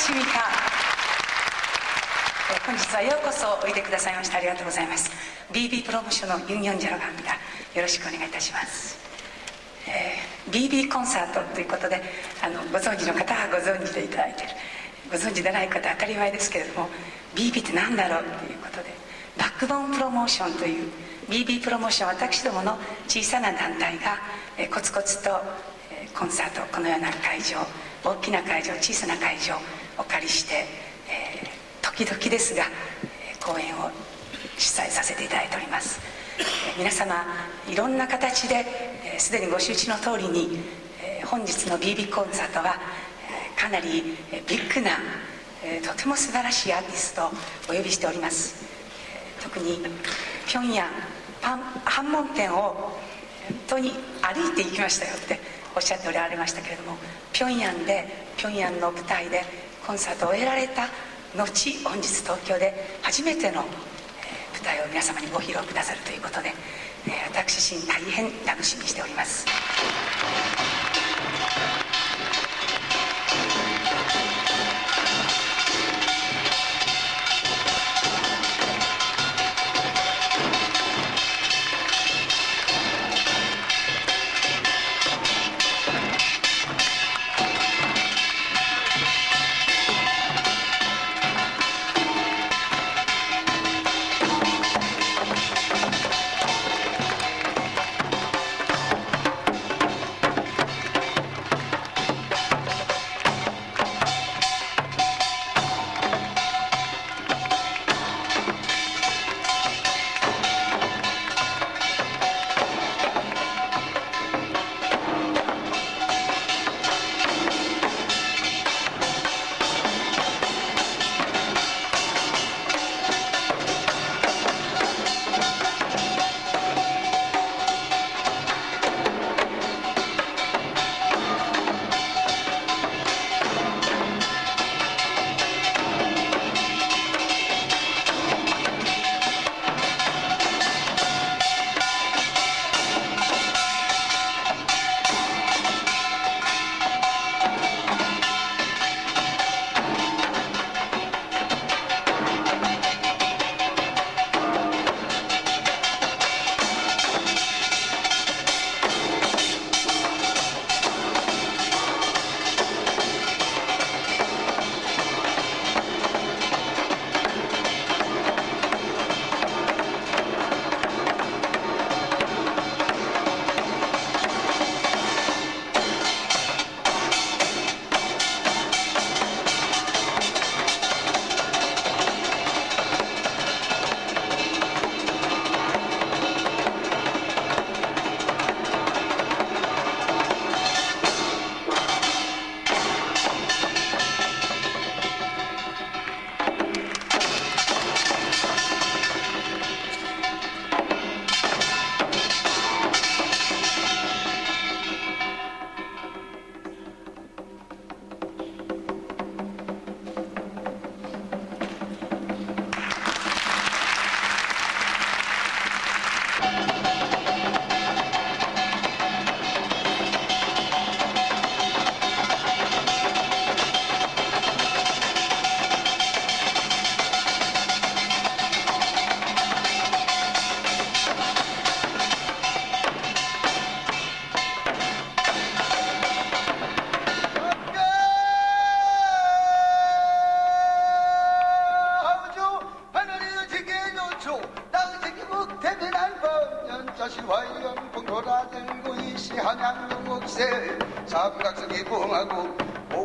しみか。本日はようこそおいでくださいましてありがとうございます。BB プロモーションのユニオンジャロガンがよろしくお願いいたします、えー、BB コンサートということであのご存知の方はご存知でいただいてる。ご存知でない方は当たり前ですけれども BB って何だろうということでバックボーンプロモーションという BB プロモーション私どもの小さな団体が、えー、コツコツと、えー、コンサートこのような会場大きな会場小さな会場お借りして、えー時々ですが、えー公演を主催させていただいております。えー皆様いろんな形でえーすで、にご周知の通りに、えー本日の BB コンサートはえーかなりえービッグな、えーとても素晴らしいアーティストをお呼びしております。えー特に平壌パン反門店を本当に歩いて行きましたよっておっしゃっておられましたけれども平壌で平壌の舞台でコンサートを終えられた後本日東京で初めての舞台を皆様にご披露くださるということで、私自身大変楽しみにしております。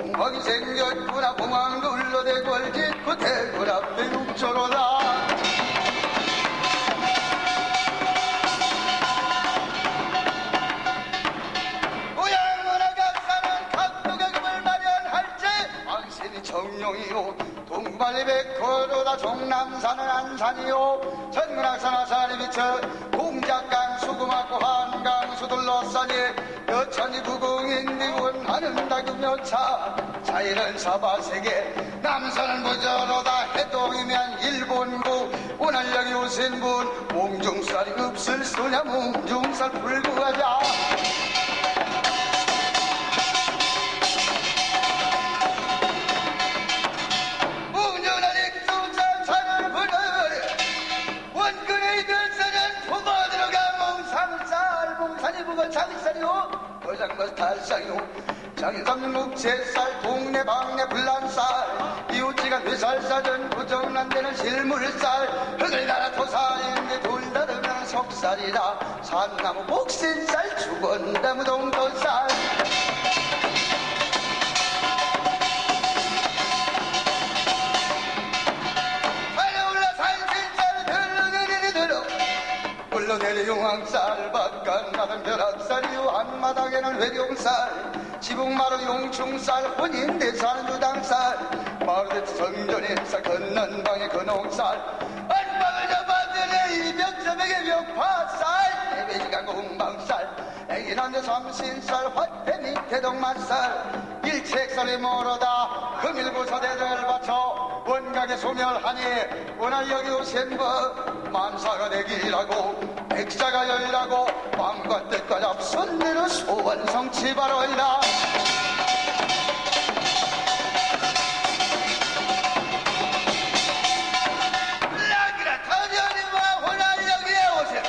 봉황이 생겼구나. 봉황 눌러대고 얼짓고 대굴 앞에 육조로다 정령이요. 동발이 백호로다. 종남산은 안산이요. 전문학산 화산이 비쳐 공작강 수금하고 한강 수둘러 싸니 여천이 부궁인디 원하는 다금여차 사이는 사바세계 남산은 부자로다 해동이면 일본국 오늘 여기 오신 분 몽중살이 없을 소냐 몽중살 풀고 가자 달상이요. 얼장과 달상이요. 국채살 동네 방네 불란살. 이웃지가 뇌살 사전 고정 안 되는 실물살. 흙을 달아 토살인데 돌 다르면 속살이라. 산나무 복신살 죽은나무 들어. 물러내려 용왕살 바깥 나는 벼락살이요 한마당에는 회룡살 지붕마루 용충살 혼인대 사는 주당살. 마루대 성전인살 건넌 방에 건홍살. 안방을 잡아들여 이벽저벽에 벽파살. 내배지간 공방살. 애기 남자 삼신살 화태 밑에 동만살. 일책살이 멀어다. 금일고사대를 바쳐 원각에 소멸하니 오신 법 만사가 되기라고 백사가 열라고 마음과 뜻과 잡순 대로 소원 성취 바로이다. 라기라 타전이와 호날 여기에 오세.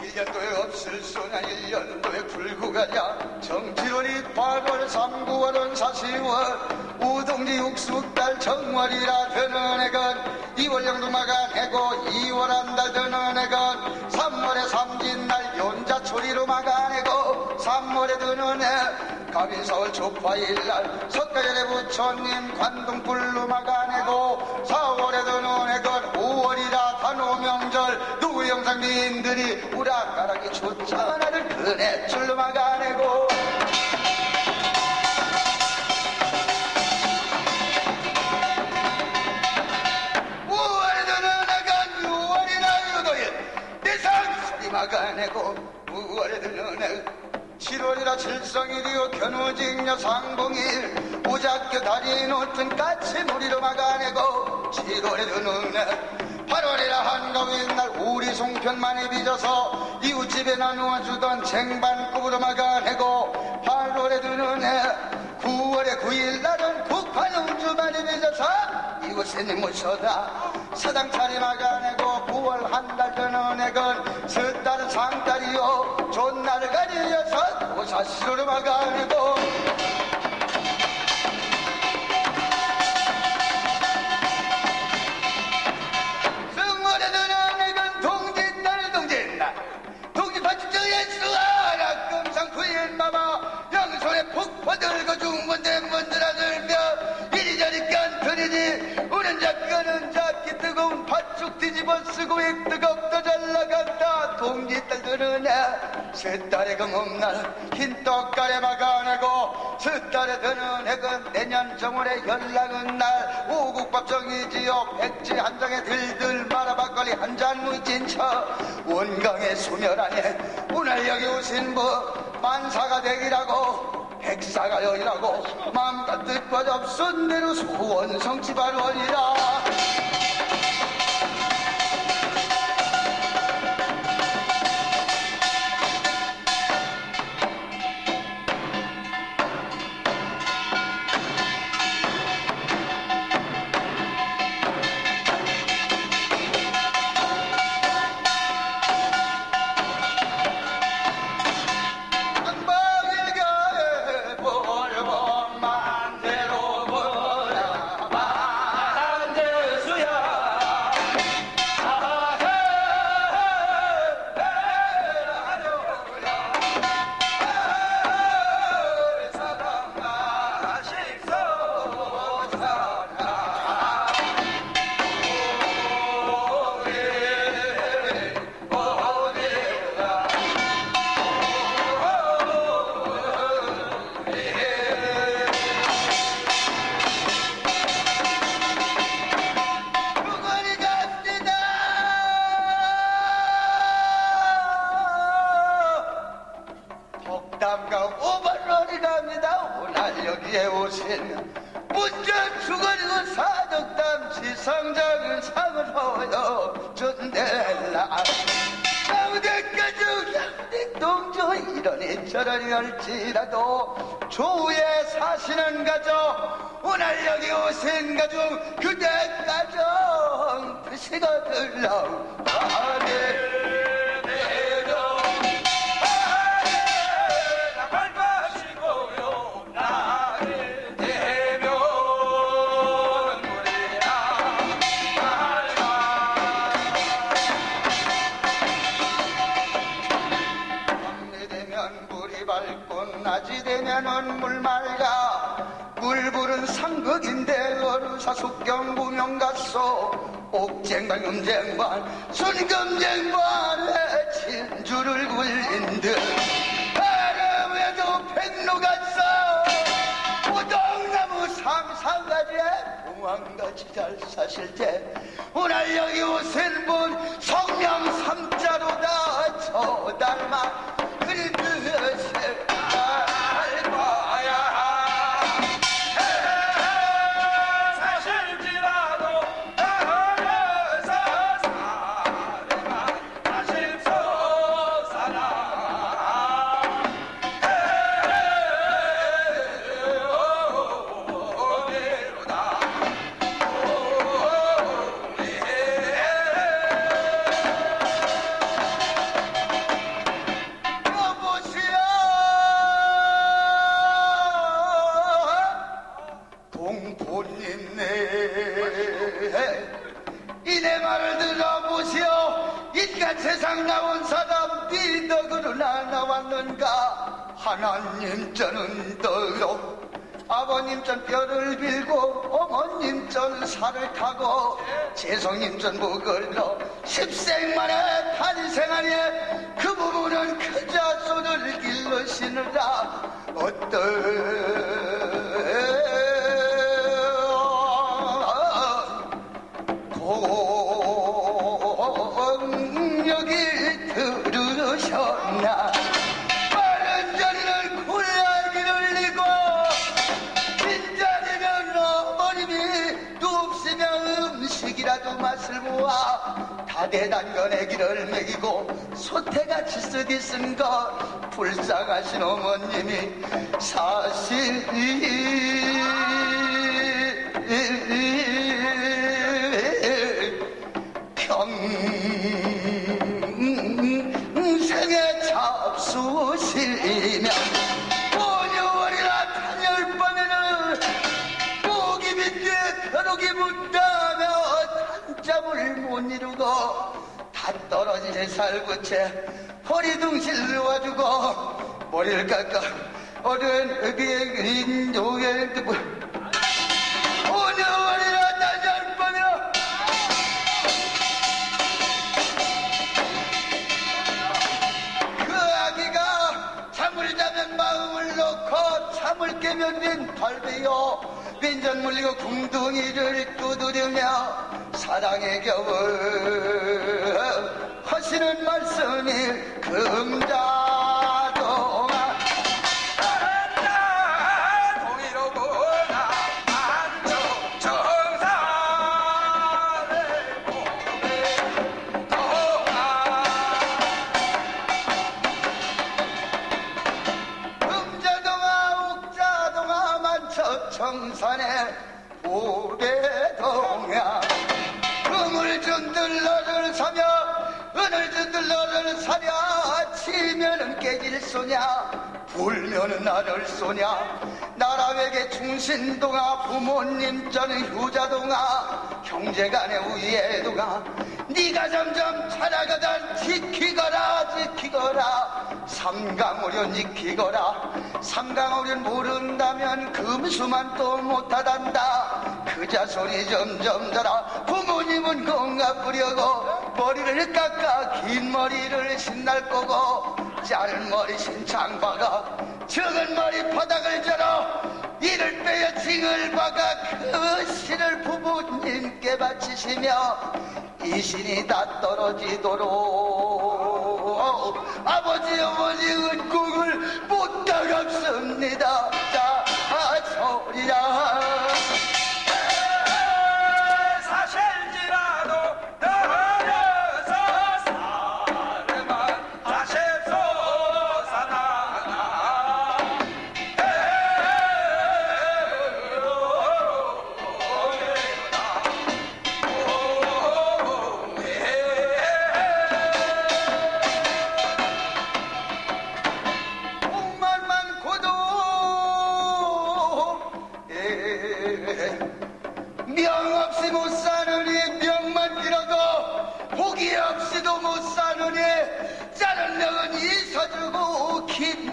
1년도에 없을 소냐 1년도에 불구가냐. 정치원이 8월 3구월은 사시월 우동지 육숙달 정월이라 드는 애건 2월 영두마가 해고 2월 한달 드는 애건 3월에 삼진날 연자초리로 막아내고 3월에 드는 애 가빈서울 조파일날 석가열의 부처님 관동불로 막아내고 4월에 드는 애건 5월이라 단오명절 누구 영상민들이 우락가락이 쫓아나를 그네 줄로 막아내고 아내고 9월에 드는 애. 7월이라 칠성일이요 견우직녀 상봉일. 오작교 다리 놓든 까치 무리로 막아내고 7월에 드는 애 8월이라 한가위인 날 우리 송편만이 빚어서 이웃집에 나누어주던 쟁반급으로 막아내고 8월에 드는 해 9월에 9일 날은 국판 음주만이 빚어서 이웃에 모셔다 사당 차리 막아내고 9월 한달 해건 섣달은 상달이요. 존날을 가리려서 고사시로를 막아내고 셋달에 금음날 흰 떡가래 막아내고 셋달에 드는 해건 내년 정월에 연락은 날 오국밥 정이지요 백지 한 장에 들들 말아 막걸리 한잔 무진 차 원강의 소멸하네 오늘 여기 오신 분 만사가 되기라고 백사가 여이라고 마음과 뜻과 접순 대로 소원 성취 발원이라 할지라도 조에 사시는 가족 오늘 여기 오신 가족 그대 가정 들러 아네 밟아시 경부명 갔소 옥쟁반 금쟁반 순금쟁반에 진주를 굴린 듯. 바람에도 백로 갔어. 우동나무 삼사가지에 봉황같이 잘 사실 때. 오늘 여기 오신 분 성명 삼자로다 저 닮아 그리 그것 나 나왔는가? 하나님 저는 더러 아버님 전 뼈를 빌고 어머님 전 살을 타고 재성님 전 넣어 십생만에 탄생하니 그 부분은 그 자 손을 길러시느라 어떤 다대단 건 애기를 먹이고 소태같이 쓰디 쓴것 불쌍하신 어머님이 사실 평생에 잡수시며 오녀월이나 탄열밤에는 목이 밑에 벼룩이 붙 떨어진 살구채 허리둥실 놓아주고 머리를 깎아 어른 의비의 인조에 오녀월이나 탄열밤에 그 아기가 잠을 자면 마음을 놓고 잠을 깨면 왼팔 베어 빈전 물리고 궁둥이를 두드리며 사랑의 겹을 하시는 말씀이 금자 불면은 나를 쏘냐? 나라에게 충신동아 부모님 저는 효자동아 형제간의 우애동아. 네가 점점 찾아가던 지키거라 지키거라. 삼강오련 지키거라. 삼강오련 모른다면 금수만 또 못하단다. 그 자손이 점점 자라. 부모님은 공가 부려고 머리를 깎아 긴 머리를 신날 거고 짧은 머리 신창박아 적은 머리 바닥을 절어 이를 빼어 징을 박아 그 신을 부모님께 바치시며 이 신이 다 떨어지도록 아버지 어머니 은국을 못 따갑습니다. 자 소리야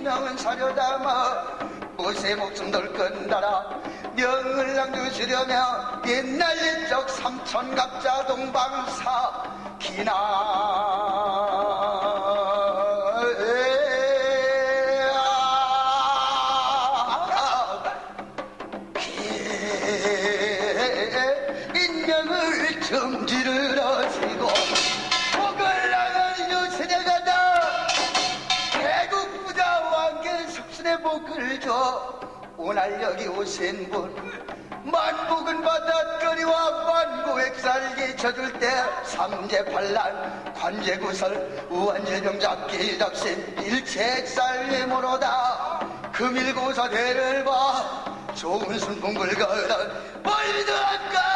명은 사려담아 무쇠 목숨 널 건다라 명을 남주시려며 옛날 옛적 삼천갑자 동방사 기나 석순의 복을 줘. 오늘 여기 오신 분 만복은 바닷거리와 만고액 살기 져줄 때 삼재팔란 관제구설 우한질병 잡기 잡신 일체살림으로다. 금일고사 대를 봐. 좋은 순풍 불 거던 멀리도 안가